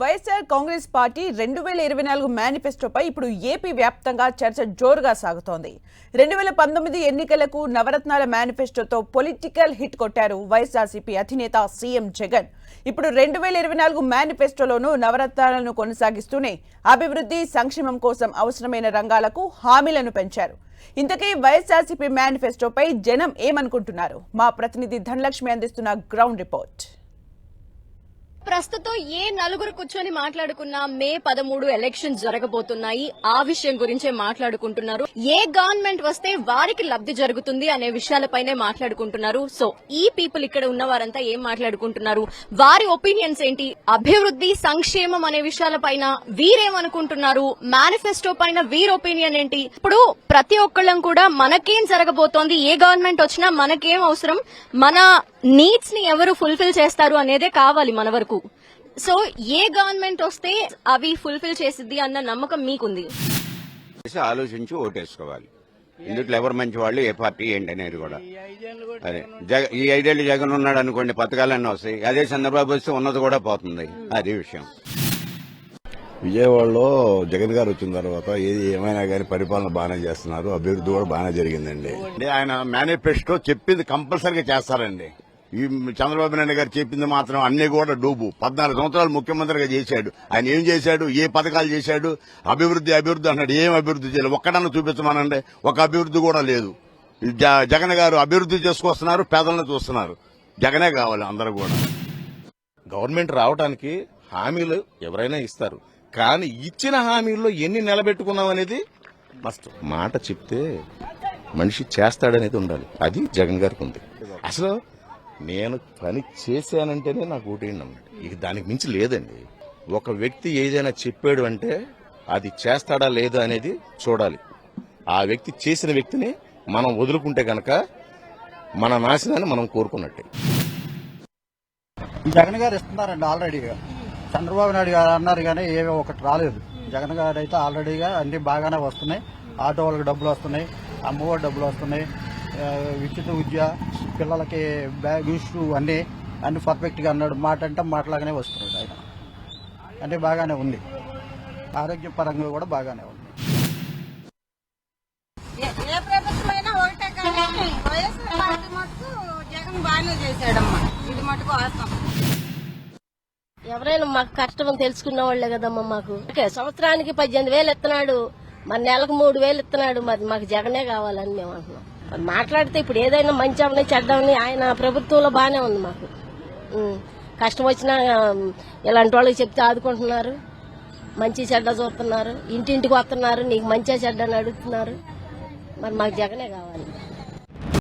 YSR Congress party రెండు వేల ఇరవై నాలుగు మేనిఫెస్టోపై ఇప్పుడు ఏపీ వ్యాప్తంగా చర్చ జోరుగా సాగుతోంది. రెండు వేల పంతొమ్మిది ఎన్నికలకు నవరత్నాల మేనిఫెస్టోతో పొలిటికల్ హిట్ కొట్టారు వైఎస్ఆర్సీపీ అధినేత సీఎం జగన్. ఇప్పుడు రెండు వేల ఇరవై నాలుగు మేనిఫెస్టోలోనూ నవరత్నాలను కొనసాగిస్తూనే అభివృద్ధి సంక్షేమం కోసం అవసరమైన రంగాలకు హామీలను పెంచారు. ఇంతకీ వైఎస్ఆర్సీపీ మేనిఫెస్టోపై జనం ఏమనుకుంటున్నారు? మా ప్రతినిధి ధనలక్ష్మి అందిస్తున్న గ్రౌండ్ రిపోర్ట్ ప్రస్తుతం ఏ నలుగురు కూర్చొని మాట్లాడుకున్నా మే పదమూడు ఎలక్షన్ జరగబోతున్నాయి. ఆ విషయం గురించే మాట్లాడుకుంటున్నారు. ఏ గవర్నమెంట్ వస్తే వారికి లబ్ధి జరుగుతుంది అనే విషయాలపైనే మాట్లాడుకుంటున్నారు. సో ఈ పీపుల్ ఇక్కడ ఉన్న వారంతా ఏం మాట్లాడుకుంటున్నారు? వారి ఒపీనియన్స్ ఏంటి? అభివృద్ధి సంక్షేమం అనే విషయాలపైన వీరేమనుకుంటున్నారు? మేనిఫెస్టో పైన వీరి ఒపీనియన్ ఏంటి? ఇప్పుడు ప్రతి ఒక్కళ్ళం కూడా మనకేం జరగబోతోంది? ఏ గవర్నమెంట్ వచ్చినా మనకేం అవసరం? మన నీడ్స్ని ఎవరు ఫుల్ఫిల్ చేస్తారు అనేదే కావాలి మన వరకు. సో ఏ గవర్నమెంట్ వస్తే అవి ఫుల్ఫిల్ చేసిద్ది అన్న నమ్మకం మీకుంది. ఆలోచించి ఓటేసుకోవాలి. ఇందుట్లో ఎవరు మంచి వాళ్ళు ఏ పార్టీ ఏంటి అనేది కూడా. అదే. జగ ఈ ఐదేళ్ళు జగన్ ఉన్నాడు అనుకోండి పథకాలన్నీ వస్తాయి. అదే చంద్రబాబు వస్తే ఉన్నది కూడా పోతుంది. అది విషయం. విజయవాడలో జగన్ గారు వచ్చిన తర్వాత ఏది ఏమైనా కానీ పరిపాలన బాగానే చేస్తున్నారు. అభివృద్ధి కూడా బాగానే జరిగిందండి. అంటే ఆయన మేనిఫెస్టో చెప్పింది కంపల్సరీగా చేస్తారండి. చంద్రబాబు నాయుడు గారు చెప్పింది మాత్రం అన్ని కూడా డూబు. పద్నాలుగు సంవత్సరాలు ముఖ్యమంత్రిగా చేశాడు. ఆయన ఏం చేశాడు? ఏ పథకాలు చేశాడు? అభివృద్ధి అభివృద్ధి అన్నాడు. ఏం అభివృద్ధి చేయలేదు. ఒక్కడన్నా చూపించమనండి. ఒక అభివృద్ధి కూడా లేదు. జ- జగన్ గారు అభివృద్ధి చేసుకొస్తున్నారు పేదలను చూస్తున్నారు. జగనే కావాలి అందరూ కూడా. గవర్నమెంట్ రావడానికి హామీలు ఎవరైనా ఇస్తారు. కానీ ఇచ్చిన హామీల్లో ఎన్ని నిలబెట్టుకున్నాం అనేది మస్ట్. మాట చెప్తే మనిషి చేస్తాడనేది ఉండాలి. అది జగన్ గారికి ఉంది. అసలు నేను పని చేశానంటేనే నాకు ఓటేయండి అన్నమాట ఇక దానికి మించి లేదండి. ఒక వ్యక్తి ఏదైనా చెప్పాడు అంటే అది చేస్తాడా లేదా అనేది చూడాలి. ఆ వ్యక్తి చేసిన వ్యక్తిని మనం వదులుకుంటే గనక మన నాశనాన్ని మనం కోరుకున్నట్టే. జగన్ గారు ఇస్తున్నారండి ఆల్రెడీగా. చంద్రబాబు నాయుడు గారు అన్నారు కానీ ఏమీ ఒకటి రాలేదు. జగన్ గారు అయితే ఆల్రెడీగా అన్ని బాగానే వస్తున్నాయి. ఆటో వాళ్ళకి డబ్బులు వస్తున్నాయి. అమ్మఒడి డబ్బులు వస్తున్నాయి. ఉచిత విద్య పిల్లలకి బ్యాగ్ షూ అన్ని అన్ని పర్ఫెక్ట్గా అన్నాడు. మాట అంటే మాటలాగానే వస్తున్నాడు ఆయన. అన్ని బాగానే ఉంది. ఆరోగ్యపరంగా కూడా బాగానే ఉంది. ఏ ఏ ప్రభుత్వమైనా ఒకటే కానీ వైఎస్ఆర్ పార్టీ మటుకు జగన్ బాగానే చేశాడమ్మా. ఇది మటుకు వాస్తవం. ఎవరైనా మాకు కష్టం అని తెలుసుకున్న వాళ్ళే కదమ్మా మాకు. ఓకే, సంవత్సరానికి పద్దెనిమిది వేలు ఇస్తున్నాడు. మరి నెలకు మూడు వేలు ఇస్తున్నాడు. మరి మాకు జగనే కావాలని మేము అంటున్నాం. మాట్లాడితే ఇప్పుడు ఏదైనా మంచి అవని చెడ్డవని ఆయన ప్రభుత్వంలో బాగానే ఉంది మాకు. కష్టం వచ్చినా ఇలాంటి వాళ్ళకి చెప్తే ఆదుకుంటున్నారు. మంచి చెడ్డ చూస్తున్నారు. ఇంటింటికి వస్తున్నారు. నీకు మంచిగా చెడ్డ అని అడుగుతున్నారు. మరి మాకు జగనే కావాలి.